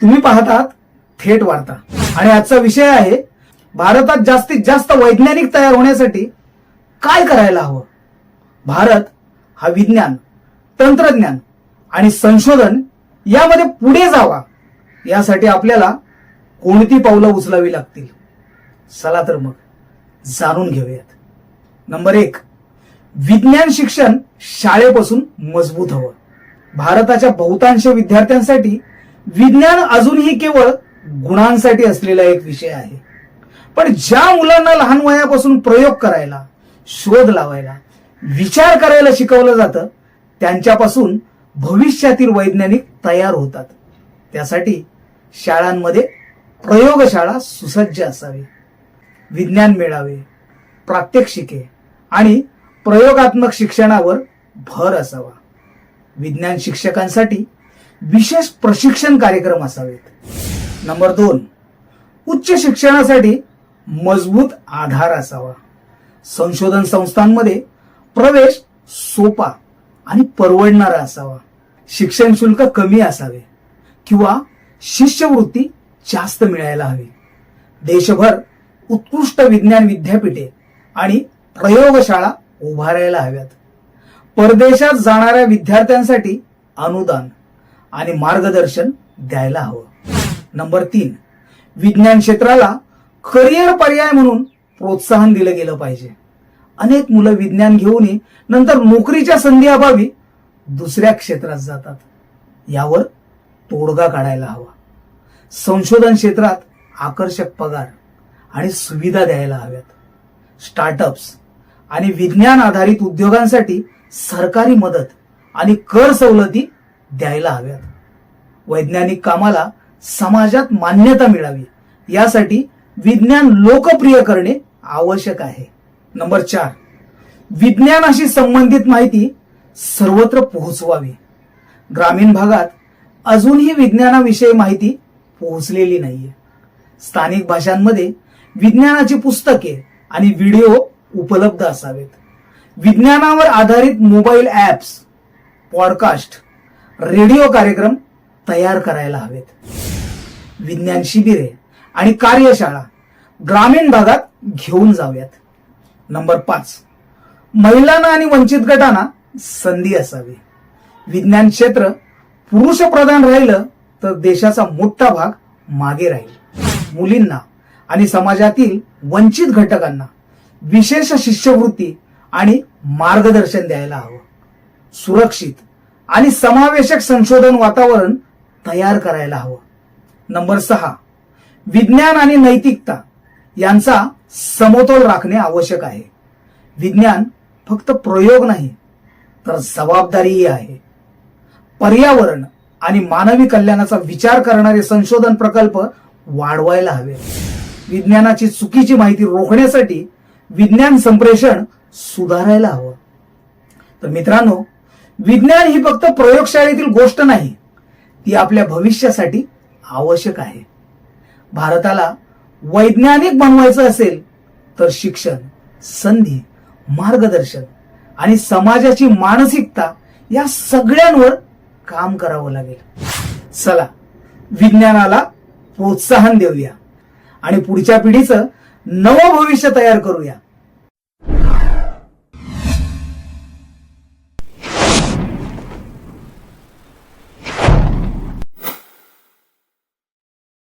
तुम्ही पाहतात थेट वार्ता. आणि आजचा विषय आहे भारतात जास्तीत जास्त वैज्ञानिक तयार होण्यासाठी काय करायला हवं? भारत हा विज्ञान तंत्रज्ञान आणि संशोधन यामध्ये पुढे जावा यासाठी आपल्याला कोणती पावलं उचलावी लागतील? चला तर मग जाणून घेऊयात. नंबर एक विज्ञान शिक्षण शाळेपासून मजबूत हवं. भारताच्या बहुतांश विद्यार्थ्यांसाठी विज्ञान अजूनही केवळ गुणांसाठी असलेला एक विषय आहे. पण ज्या मुलांना लहान वयापासून प्रयोग करायला शोध लावायला विचार करायला शिकवलं जातं त्यांच्यापासून भविष्यातील वैज्ञानिक तयार होतात. त्यासाठी शाळांमध्ये प्रयोगशाळा सुसज्ज असावी विज्ञान मेळावे प्रात्यक्षिके आणि प्रयोगात्मक शिक्षणावर भर असावा. विज्ञान शिक्षकांसाठी विशेष प्रशिक्षण कार्यक्रम असावेत. नंबर दोन उच्च शिक्षणासाठी मजबूत आधार असावा. संशोधन संस्थांमध्ये प्रवेश सोपा आणि परवडणारा असावा. शिक्षण शुल्क कमी असावे किंवा शिष्यवृत्ती जास्त मिळायला हवी. देशभर उत्कृष्ट विज्ञान विद्यापीठे आणि प्रयोगशाळा उभारायला हव्यात. परदेशात जाणाऱ्या विद्यार्थ्यांसाठी अनुदान. आणि मार्गदर्शन द्यायला हवं. नंबर तीन विज्ञान क्षेत्राला करिअर पर्याय म्हणून प्रोत्साहन दिलं गेलं पाहिजे. अनेक मुलं विज्ञान घेऊनही नंतर नोकरीच्या संधी अभावी दुसऱ्या क्षेत्रात जातात. यावर तोडगा काढायला हवा. संशोधन क्षेत्रात आकर्षक पगार आणि सुविधा द्यायला हव्यात. स्टार्टअप्स आणि विज्ञान आधारित उद्योगांसाठी सरकारी मदत आणि कर सवलती द्यायला हव्यात. वैज्ञानिक कामाला समाजात मान्यता मिळावी यासाठी विज्ञान लोकप्रिय करणे आवश्यक आहे. नंबर चार विज्ञानाशी संबंधित माहिती सर्वत्र पोहोचवावी. ग्रामीण भागात अजूनही विज्ञानाविषयी माहिती पोहोचलेली नाहीये. स्थानिक भाषांमध्ये विज्ञानाची पुस्तके आणि व्हिडिओ उपलब्ध असावेत. विज्ञानावर आधारित मोबाईल ॲप्स पॉडकास्ट रेडिओ कार्यक्रम तयार करायला हवेत. विज्ञान शिबिरे आणि कार्यशाळा ग्रामीण भागात घेऊन जाव्यात नंबर पाच. महिलांना आणि वंचित गटांना संधी असावी. विज्ञान क्षेत्र पुरुष प्रधान राहिलं तर देशाचा मोठा भाग मागे राहील. मुलींना आणि समाजातील वंचित घटकांना विशेष शिष्यवृत्ती आणि मार्गदर्शन द्यायला हवं. सुरक्षित आणि समावेशक संशोधन वातावरण तयार करायला हवं. नंबर सहा विज्ञान आणि नैतिकता यांचा समतोल राखणे आवश्यक आहे. विज्ञान फक्त प्रयोग नाही तर जबाबदारीही आहे. पर्यावरण आणि मानवी कल्याणाचा विचार करणारे संशोधन प्रकल्प वाढवायला हवे. विज्ञानाची चुकीची माहिती रोखण्यासाठी विज्ञान संप्रेषण सुधारायला हवं. तर मित्रांनो विज्ञान ही फक्त प्रयोगशाळेतील गोष्ट नाही ती आपल्या भविष्यासाठी आवश्यक आहे. भारताला वैज्ञानिक बनवायचं असेल तर शिक्षण संधी मार्गदर्शन आणि समाजाची मानसिकता या सगळ्यांवर काम करावं लागेल. चला विज्ञानाला प्रोत्साहन देऊया आणि पुढच्या पिढीचं नवं भविष्य तयार करूया.